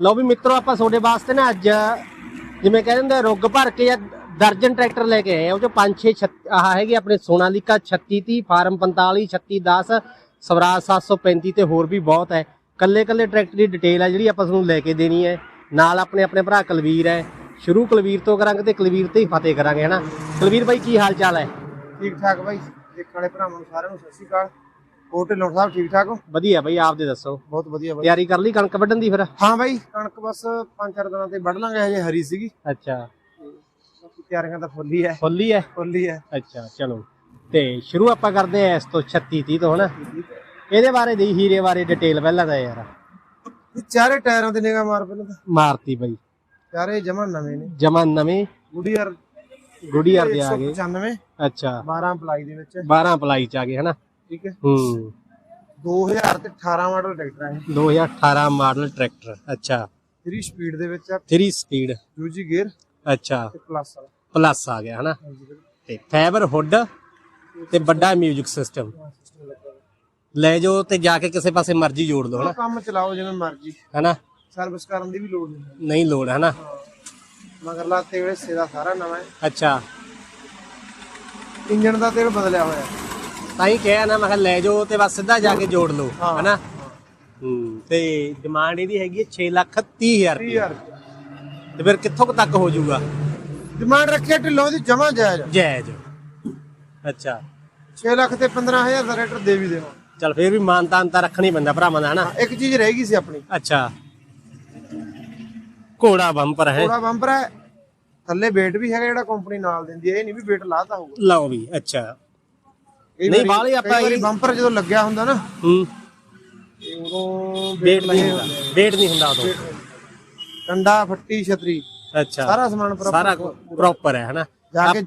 ਲਓ ਵੀ ਮਿੱਤਰੋ, ਆਪਾਂ ਤੁਹਾਡੇ ਵਾਸਤੇ ਨਾ ਅੱਜ ਜਿਵੇਂ ਕਹਿੰਦੇ ਰੁੱਗ ਭਰ ਕੇ ਜਾਂ ਦਰਜਨ ਟਰੈਕਟਰ ਲੈ ਕੇ ਆਏ ਆ। ਉਹ ਚ 5 6 ਆਹ ਹੈਗੇ ਆਪਣੇ ਸੋਨਾਲੀਕਾ 3630 ਫਾਰਮ 45 3610 ਸਵਰਾਜ 735 ਤੇ ਹੋਰ ਵੀ ਬਹੁਤ ਹੈ। ਕੱਲੇ ਕੱਲੇ ਟਰੈਕਟਰ ਦੀ ਡਿਟੇਲ ਹੈ ਜਿਹੜੀ ਆਪਾਂ ਤੁਹਾਨੂੰ ਲੈ ਕੇ ਦੇਣੀ ਹੈ। ਨਾਲ ਆਪਣੇ ਆਪਣੇ ਭਰਾ ਕੁਲਵੀਰ ਹੈ। ਸ਼ੁਰੂ ਕਲਵੀਰ ਤੋਂ ਕਰਾਂਗੇ ਤੇ ਕਲਵੀਰ ਤੇ ਹੀ ਫਤਿਹ ਕਰਾਂਗੇ ਹਨਾ ਕੁਲਵੀਰ ਬਾਈ, ਕੀ ਹਾਲ ਚਾਲ ਹੈ? ਠੀਕ ਠਾਕ ਬਾਈ। ਦੇਖਣ ਵਾਲੇ ਭਰਾਵਾਂ ਨੂੰ ਸਾਰਿਆਂ ਨੂੰ ਸਤਿ ਸ਼੍ਰੀ ਅਕਾਲ। ਹੋਰ ਢਿੱਲੋਂ ਸਾਹਿਬ ਠੀਕ ਠਾਕ ਹੋ? ਵਧੀਆ ਬਾਈ ਆਪਦੇ ਦੱਸੋ। ਬਹੁਤ ਵਧੀਆ ਬਾਈ। ਤਿਆਰੀ ਕਰ ਲਈ ਕਣਕ ਵੱਢਣ ਦੀ ਫਿਰ? ਹਾਂ ਬਾਈ ਕਣਕ ਬਸ 5-4 ਦਿਨਾਂ ਤੇ ਵੱਢ ਲਾਂਗੇ ਹਜੇ ਹਰੀ ਸੀਗੀ। ਅੱਛਾ। ਬਾਕੀ ਤਿਆਰੀਆਂ ਤਾਂ ਫੁੱਲ ਹੀ ਫੁੱਲ ਹੀ ਹੈ ਫੁੱਲ ਹੀ ਹੈ ਅੱਛਾ ਚਲੋ। ਤੇ ਸ਼ੁਰੂ ਆਪਾਂ ਕਰਦੇ ਆ ਇਸ ਤੋਂ 36 30 ਤੋਂ ਹਨਾ? ਇਹਦੇ ਬਾਰੇ ਦੀ ਹੀਰੇ ਬਾਰੇ ਡਿਟੇਲ ਪਹਿਲਾਂ ਦਾ ਯਾਰ। ਇਹ ਚਾਰੇ ਟਾਇਰਾਂ ਤੇ ਨਿਗਾਹ ਮਾਰ ਪਹਿਲਾਂ ਤਾਂ। ਮਾਰਤੀ ਬਾਈ। ਚਾਰੇ ਜਮਾ ਨਵੇਂ ਨੇ। ਜਮਾ ਨਵੇਂ। ਗੁਡੀਅਰ ਗੁੜੀਅਰ ਦੇ ਆ ਗਏ। 195 ਅੱਛਾ। 12 ਪਲਾਈ ਦੇ ਵਿੱਚ। 12 ਪਲਾਈ ਚ ਆ ਗਏ ਹਨਾ? ਠੀਕ ਹੈ? ਹੂੰ। 2000 ਤੇ 18 ਮਾਡਲ ਟਰੈਕਟਰ ਹੈ 2018 ਮਾਡਲ ਟਰੈਕਟਰ ਅੱਛਾ। 3 ਸਪੀਡ ਦੇ ਵਿੱਚ ਆ। 3 ਸਪੀਡ ਦੂਜੀ ਗੇਅਰ ਅੱਛਾ। ਤੇ ਪਲੱਸ ਵਾਲਾ ਪਲੱਸ ਆ ਗਿਆ ਹਨਾ? ਹਾਂਜੀ ਬਾਈ। ਤੇ ਫਾਈਬਰ ਹੁੱਡ ਤੇ ਵੱਡਾ 뮤직 ਸਿਸਟਮ System ਲੱਗਾ ਹੋਇਆ। ਲੈ ਜਾਓ ਤੇ ਜਾ ਕੇ ਕਿਸੇ ਪਾਸੇ ਮਰਜ਼ੀ ਜੋੜ ਲਓ ਹਨਾ? ਕੰਮ ਚਲਾਓ ਜਿਵੇਂ ਮਰਜ਼ੀ। ਹਨਾ? ਸਰਵਿਸ ਕਰਨ ਦੀ ਵੀ ਲੋੜ ਨਹੀਂ। ਨਹੀਂ ਲੋੜ ਹਨਾ? ਮਗਰਲਾ ਤੇਲ ਹਿੱਸੇ ਦਾ ਸਾਰਾ ਨਵਾਂ ਹੈ। ਅੱਛਾ। ਇੰਜਨ ਦਾ ਤੇਲ ਬਦਲਿਆ ਹੋਇਆ। ਤਾਂ ਹੀ ਕਿਹਾ ਨਾ ਮੈਂ ਕਿਹਾ ਲੈ ਜਾਓ ਤੇ ਬਸ ਸਿੱਧਾ ਜਾ ਕੇ ਜੋੜ ਲਓ ਹਾਂ। ਹਨਾ? ਹੂੰ। ਤੇ ਡਿਮਾਂਡ ਇਹਦੀ ਹੈਗੀ ਹੈ 6 ਲੱਖ 30 ਹਜ਼ਾਰ ਰੁਪਏ। 30000 ਤੇ ਫਿਰ ਕਿੱਥੋਂ ਕੁ ਤੱਕ ਹੋ ਜਾਊਗਾ? ਡਿਮਾਂਡ ਰੱਖਿਆ ਢਿੱਲੋਂ ਦੀ ਜਮਾ ਜਾਇਜ਼। ਜਾਇਜ਼। ਅੱਛਾ। 6 ਲੱਖ ਤੇ 15000 ਦਾ ਰੇਟਰ ਦੇ ਵੀ ਦੇਵਾਂ ਚਲ ਫਿਰ ਵੀ ਮਾਨਤਾ ਅੰਤਾ ਰੱਖਣੀ ਪੈਂਦਾ ਭਰਾਵਾਂ ਦਾ ਹਨਾ? ਇੱਕ ਚੀਜ਼ ਰਹਿ ਗਈ ਸੀ ਆਪਣੀ। ਅੱਛਾ। ਘੋੜਾ ਬੰਪਰ ਹੈ। ਥੋੜਾ ਬੰਪਰ ਹੈ। ਥੱਲੇ weight ਵੀ ਹੈਗਾ ਜਿਹੜਾ ਕੰਪਨੀ ਨਾਲ ਦਿੰਦੀ ਹੈ ਇਹ ਨਹੀਂ ਵੀ weight ਲਾਤਾ ਹੋਊਗਾ। ਲਓ ਵੀ ਅੱਛਾ। ਨਹੀਂ, ਬਾਹਲੇ ਆਪਾਂ ਇਹ- ਬੰਪਰ ਜਦੋਂ ਲੱਗਿਆ ਹੁੰਦਾ ਨਾ ਹੂੰ। ਤੇ ਉਦੋਂ ਵੇਟ ਨਹੀਂ ਹੁੰਦਾ। ਵੇਟ ਨਹੀਂ ਹੁੰਦਾ ਉਦੋਂ। ਕੰਡਾ ਫੱਟੀ ਛਤਰੀ। ਅੱਛਾ। ਸਾਰਾ ਸਮਾਨ ਸਾਰਾ ਪ੍ਰੋਪਰ ਹੈ ਹਨਾ? ਜਾ ਕੇ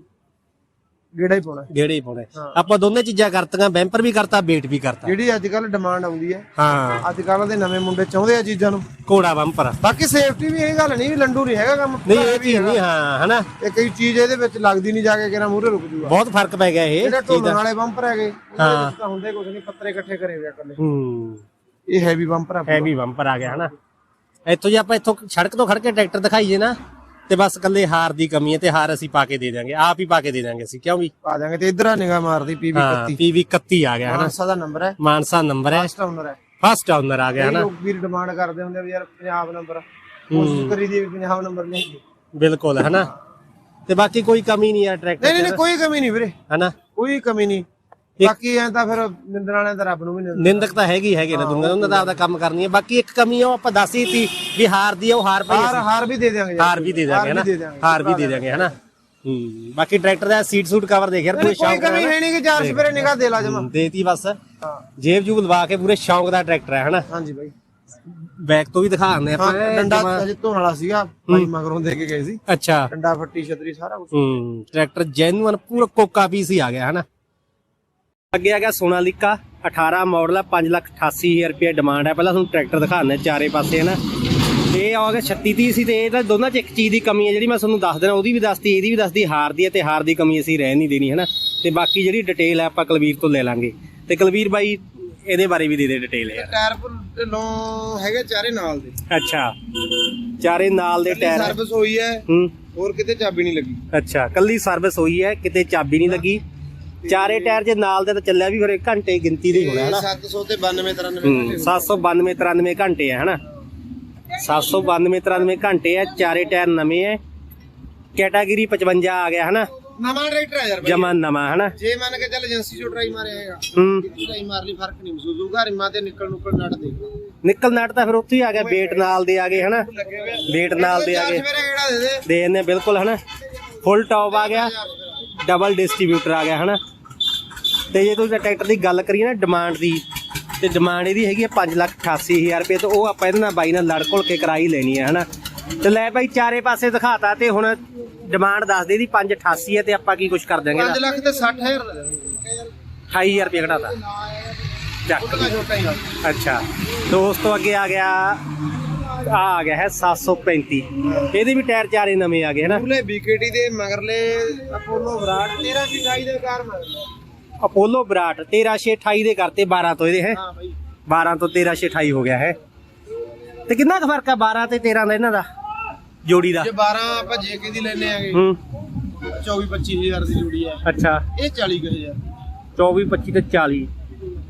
ਗੇੜਾ ਹੀ ਪਾਉਣਾ। ਗੇੜੇ ਹੀ ਪਾਉਣੇ। ਹਾਂ। ਆਪਾਂ ਦੋਨੇ ਚੀਜ਼ਾਂ ਕਰਤੀਆਂ ਬੈਂਪਰ ਵੀ ਕਰਤਾ ਵੇਟ ਵੀ ਕਰਤਾ। ਜਿਹੜੀ ਅੱਜ ਕੱਲ ਡਿਮਾਂਡ ਆਉਂਦੀ ਹੈ ਹਾਂ। ਅੱਜ ਕੱਲ ਦੇ ਨਵੇਂ ਮੁੰਡੇ ਚਾਹੁੰਦੇ ਆ ਚੀਜ਼ਾਂ ਨੂੰ। ਘੋੜਾ ਬੰਪਰ। ਬਾਕੀ ਸੇਫਟੀ ਵੀ ਇਹ ਗੱਲ ਨਹੀਂ ਵੀ ਲੰਡੂ ਨਹੀਂ ਹੈਗਾ ਕੰਮ। ਨਹੀਂ ਇਹ ਚੀਜ਼ ਨਹੀਂ ਹਾਂ ਹਨਾ? ਇਹ ਕਈ ਚੀਜ਼ ਇਹਦੇ ਵਿੱਚ ਲੱਗਦੀ ਨਹੀਂ ਜਾ ਕੇ ਕਿਹੜਾ ਮੂਹਰੇ ਰੁਕ ਜੂਗਾ। ਬਹੁਤ ਫ਼ਰਕ ਪੈ ਗਿਆ ਇਹ ਜਿਹੜਾ ਢੋਲਣ ਵਾਲੇ ਬੰਪਰ ਹੈਗੇ ਉਹਦੇ। ਵਿੱਚ ਤਾਂ ਹੁੰਦੇ ਕੁਝ ਨਹੀਂ ਪੱਤਰੇ ਇਕੱਠੇ ਕਰੇ ਹੋਏ ਆ ਇਕੱਲੇ। ਹੂੰ। ਇਹ ਹੈਵੀ ਬੰਪਰ ਆ ਹੈਵੀ ਬੰਪਰ ਆ ਗਿਆ ਹਨਾ? ਇੱਥੋਂ ਜੇ ਆਪਾਂ ਇੱਥੋਂ ਸੜਕ ਤੋਂ ਖੜ ਕੇ ਟਰੈਕਟਰ ਦਿਖਾਈਏ ਨਾ ਤੇ ਬਸ ਕੱਲੇ ਹਾਰ ਦੀ ਕਮੀ ਹੈ ਤੇ ਹਾਰ ਅਸੀਂ ਪਾ ਕੇ ਦੇ ਦਾਂਗੇ ਆਪ ਹੀ ਪਾ ਕੇ ਦੇ ਦਾਂਗੇ ਅਸੀਂ ਕਿਉਂ ਵੀ? ਪਾ ਦਾਂਗੇ ਤੇ ਇਧਰ ਆ ਨਿਗਾਹ ਮਾਰਦੀ ਪੀਵੀ ਹਾਂ 31 ਪੀਵੀ 31 ਆ ਗਿਆ ਹਨਾ? ਮਾਨਸਾ ਦਾ ਨੰਬਰ ਹੈ। ਮਾਨਸਾ ਨੰਬਰ ਹੈ। ਫਸਟ ਓਨਰ ਹੈ। ਫਸਟ ਓਨਰ ਆ ਗਿਆ ਕਈ ਹਨਾ? ਲੋਕ ਵੀਰ ਡਿਮਾਂਡ ਕਰਦੇ ਹੁੰਦੇ ਵੀ ਯਾਰ ਪੰਜਾਬ ਨੰਬਰ ਕੋਸ਼ਿਸ਼ ਕਰੀਦੀ ਵੀ ਪੰਜਾਬ ਨੰਬਰ ਨਹੀਂ ਬਿਲਕੁਲ ਹਨਾ? ਤੇ ਬਾਕੀ ਕੋਈ ਕਮੀ ਨਹੀਂ ਆ ਨਹੀਂ ਟਰੈਕਟਰ ਨਹੀਂ ਕੋਈ ਕਮੀ ਨਹੀਂ ਵੀਰੇ। ਹਨਾ? ਕੋਈ ਕਮੀ ਨਹੀਂ। ਬਾਕੀ ਐ ਤਾਂ ਫਿਰ ਨਿੰਦਣ ਵਾਲਿਆਂ ਦਾ ਰੱਬ ਨੂੰ ਵੀ ਨਿੰਦ ਨਿੰਦਕ ਤਾਂ ਹੈਗੀ ਹੈਗੇ ਨਾ ਦੁਨੀਆ ਉਹਨਾਂ ਦਾ ਆਪਦਾ ਕੰਮ ਕਰਨੀ ਹੈ। ਬਾਕੀ ਇੱਕ ਕਮੀ ਆ ਉਹ ਆਪਾਂ ਦੱਸ ਹੀ ਤੀ ਵੀ ਹਾਰ ਦੀ ਆ ਉਹ ਹਾਰ ਪਈ ਹਾਰ ਹਾਰ ਵੀ ਦੇ ਯਾਰ। ਹਾਰ ਵੀ ਦੇ ਦਾਂਗੇ ਹਨਾ। ਹਾਰ ਵੀ ਦੇ ਦਾਂਗੇ ਹਨਾ ਹੂੰ ਬਾਕੀ ਟਰੈਕਟਰ ਦਾ ਸੀਟ ਸੂਟ ਕਵਰ ਦੇਖ ਯਾਰ ਪੂਰੇ ਕੋਈ ਸ਼ੌਂਕ ਕਮੀ ਹੈ ਨਹੀਂ ਕਿ ਚਾਰ ਸਵੇਰੇ ਨਿਗਾਹ ਦੇ ਲਾ ਜਮਾ ਦੇਤੀ ਬਸ। ਹਾਂ। ਜੇਬ ਜੂਬ ਲਵਾ ਕੇ ਪੂਰੇ ਸ਼ੌਂਕ ਦਾ ਟਰੈਕਟਰ ਹੈ ਹਨਾ ਹਾਂਜੀ ਬਾਈ। ਬੈਕ ਤੋਂ ਵੀ ਦਿਖਾ ਦਿੰਦੇ ਹਾਂ ਆਪਾਂ ਡੰਡਾ ਜਮਾਂ- ਅਜੇ ਧੋਣ ਵਾਲਾ ਸੀਗਾ ਭਾਈ ਮਗਰੋਂ ਦੇ ਕੇ ਗਏ ਸੀ। ਅੱਛਾ। ਡੰਡਾ ਫੱਟੀ ਛਤਰੀ ਸਾਰਾ ਕੁਝ ਹੂੰ ਟਰੈਕਟਰ ਜੈਨੂਅਨ ਪੂਰਾ ਕੋਕਾ ਪੀਸ ਹੀ ਆ ਗਿਆ ਹਨਾ ਅੱਗੇ ਆ ਗਿਆ ਸੋਨਾਲੀਕਾ 18 ਮਾਡਲ ਆ 588000 ਰੁਪਏ ਡਿਮਾਂਡ ਹੈ ਪਹਿਲਾਂ ਤੁਹਾਨੂੰ ਟਰੈਕਟਰ ਦਿਖਾਉਂਦੇ ਚਾਰੇ ਪਾਸੇ ਹਨਾ। ਇਹ ਆ ਗਿਆ 36 30 ਸੀ ਤੇ ਇਹ ਤਾਂ ਦੋਨਾਂ 'ਚ ਇੱਕ ਚੀਜ਼ ਦੀ ਕਮੀ ਹੈ ਜਿਹੜੀ ਮੈਂ ਤੁਹਾਨੂੰ ਦੱਸ ਦੇਣਾ ਉਹਦੀ ਵੀ ਦੱਸਦੀ ਇਹਦੀ ਵੀ ਦੱਸਦੀ ਹਾਰ ਦੀ ਹੈ ਤੇ ਹਾਰ ਦੀ ਕਮੀ ਅਸੀਂ ਰਹਿ ਨਹੀਂ ਦੇਣੀ ਹਨਾ। ਤੇ ਬਾਕੀ ਜਿਹੜੀ ਡਿਟੇਲ ਹੈ ਆਪਾਂ ਕੁਲਵੀਰ ਤੋਂ ਲੈ ਲਾਂਗੇ। ਤੇ ਕੁਲਵੀਰ ਬਾਈ ਇਹਦੇ ਬਾਰੇ ਵੀ ਦੇ ਦੇ ਡਿਟੇਲ ਯਾਰ। ਟਾਇਰ ਢਿੱਲੋਂ ਹੈਗੇ ਚਾਰੇ ਨਾਲ ਦੇ। ਅੱਛਾ। ਚਾਰੇ ਨਾਲ ਦੇ ਟਾਇਰ ਸਰਵਿਸ ਹੋਈ ਹੈ ਹੂੰ। ਹੋਰ ਕਿਤੇ ਚਾਬੀ ਨਹੀਂ ਲੱਗੀ। ਅੱਛਾ ਕੱਲੀ ਸਰਵਿਸ ਹੋਈ ਹੈ ਕਿਤੇ ਚਾਬੀ ਨਹੀਂ ਲੱਗੀ। ਚਾਰੇ ਟਾਇਰ ਜੇ ਨਾਲ ਦੇ ਤਾਂ ਚੱਲਿਆ ਵੀ ਫਿਰ ਇੱਕ ਘੰਟੇ ਗਿਣਤੀ ਦੇ ਹੋਣਾ ਹਨਾ? 700 ਤੇ 92 93 ਹੂੰ 792 93 ਘੰਟੇ ਹੈ ਹਨਾ? 792 93 ਘੰਟੇ ਹੈ ਚਾਰੇ ਟਾਇਰ ਨਵੇਂ ਹੈ ਕੈਟਾਗਰੀ 55 ਆ ਗਿਆ ਹਨਾ? ਨਵਾਂ ਟਰੈਕਟਰ ਹੈ ਯਾਰ ਜਮਾ ਨਵਾਂ ਹਨਾ? ਜੇ ਮੰਨ ਕੇ ਚੱਲ ਏਜੰਸੀ ਚੋਂ ਟਰਾਈ ਮਾਰਿਆ ਹੈਗਾ ਹੂੰ। ਟਰਾਈ ਮਾਰ ਲਈ ਫ਼ਰਕ ਨਹੀਂ ਮਹਿਸੂਸ ਹੋਊਗਾ ਰਿਮਾਂ ਤੇ ਨਿਕਲ ਨੁਕਲ ਨੱਟ ਦੇ। ਨਿਕਲ ਨਟ ਤਾਂ ਫਿਰ ਉੱਥੇ ਹੀ ਆ ਗਿਆ ਵੇਟ ਨਾਲ ਦੇ ਆ ਗਏ ਹਨਾ? ਆ। ਵੇਟ ਨਾਲ ਦੇ ਆ ਗਏ। ਦੇ ਇਹਨੇ ਬਿਲਕੁਲ ਹਨਾ? ਫੁੱਲ ਟੌਪ ਆ ਗਿਆ ਡਬਲ ਡਿਸਟ੍ਰੀਬਿਊਟਰ ਆ ਗਿਆ ਹਨਾ? ਤੇ ਜੇ ਤੁਸੀਂ ਟਰੈਕਟਰ ਦੀ ਗੱਲ ਕਰੀਏ ਨਾ ਡਿਮਾਂਡ ਦੀ ਤੇ ਡਿਮਾਂਡ ਇਹਦੀ ਹੈਗੀ ਹੈ 588000 ਰੁਪਏ ਤੇ ਉਹ ਆਪਾਂ ਇਹਦੇ ਨਾਲ ਬਾਈ ਨਾਲ ਲੜ ਘੁਲ ਕੇ ਕਰਾਈ ਲੈਣੀ ਹੈ ਹਨਾ? ਤੇ ਲੈ ਬਾਈ ਚਾਰੇ ਪਾਸੇ ਦਿਖਾਤਾ ਤੇ ਹੁਣ ਡਿਮਾਂਡ ਦੱਸ ਦੇ ਇਹਦੀ 588 ਹੈ ਤੇ ਆਪਾਂ ਕੀ ਕੁਝ ਕਰ ਦਿਆਂਗੇ 5 ਲੱਖ ਤੇ 60000 ਦਾ ਦੇ ਦੇਣਗੇ। 28000 ਰੁਪਏ ਘਟਾਤਾ। ਚੱਕ। ਅੱਛਾ। ਤੋਂ ਉਸ ਤੋਂ ਅੱਗੇ ਆ ਗਿਆ ਆ ਆ ਗਿਆ ਹੈ 735 ਇਹਦੇ ਵੀ ਟਾਇਰ ਚਾਰੇ ਨਵੇਂ ਆ ਗਏ ਹਨਾ? ਪੂਲੇ ਬੀਕੇਟੀ ਦੇ ਮਗਰਲੇ ਅਪੋਲੋ ਵਿਰਾਟ 13 ਕੀ 28 ਦੇ ਕਾਰ ਮਗਰ ਅਪੋਲੋ ਬਰਾਟ 13628 ਦੇ ਕਰਤੇ 12 ਤੋਂ ਇਹਦੇ ਹੈ? ਹਾਂ ਬਾਈ। 12 ਤੋਂ 13628 ਹੋ ਗਿਆ ਹੈ? ਤੇ ਕਿੰਨਾ ਕੁ ਫ਼ਰਕ ਆ 12 ਤੇ 13 ਦਾ ਇਹਨਾਂ ਦਾ? ਜੋੜੀ ਦਾ? ਜੇ 12 ਆਪਾਂ ਜੇਕੇ ਦੀ ਲੈਨੇ ਆਗੇ ਹੂੰ। 24 25000 ਦੀ ਜੁੜੀ ਹੈ ਅੱਛਾ। ਇਹ 40000 24 25 ਤੇ 40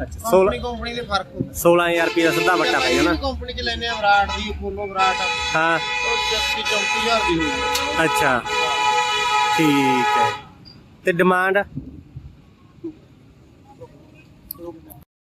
ਅੱਛਾ 16 ਕੰਪਨੀ ਕੰਪਨੀ ਦੇ ਫ਼ਰਕ ਹੁੰਦਾ। 16000 ਰੁਪਏ ਦਾ ਸਿੱਧਾ ਵੱਟਾ ਪੈ ਜਾਣਾ। ਕੰਪਨੀ ਚ ਲੈਨੇ ਆ ਵਿਰਾਟ ਦੀ ਪੋਲੋ ਵਿਰਾਟ ਹਾਂ। ਉਹ 34 34000 ਦੀ ਹੋਊਗੀ। ਅੱਛਾ। ਠੀਕ ਹੈ। ਤੇ ਡਿਮਾਂਡ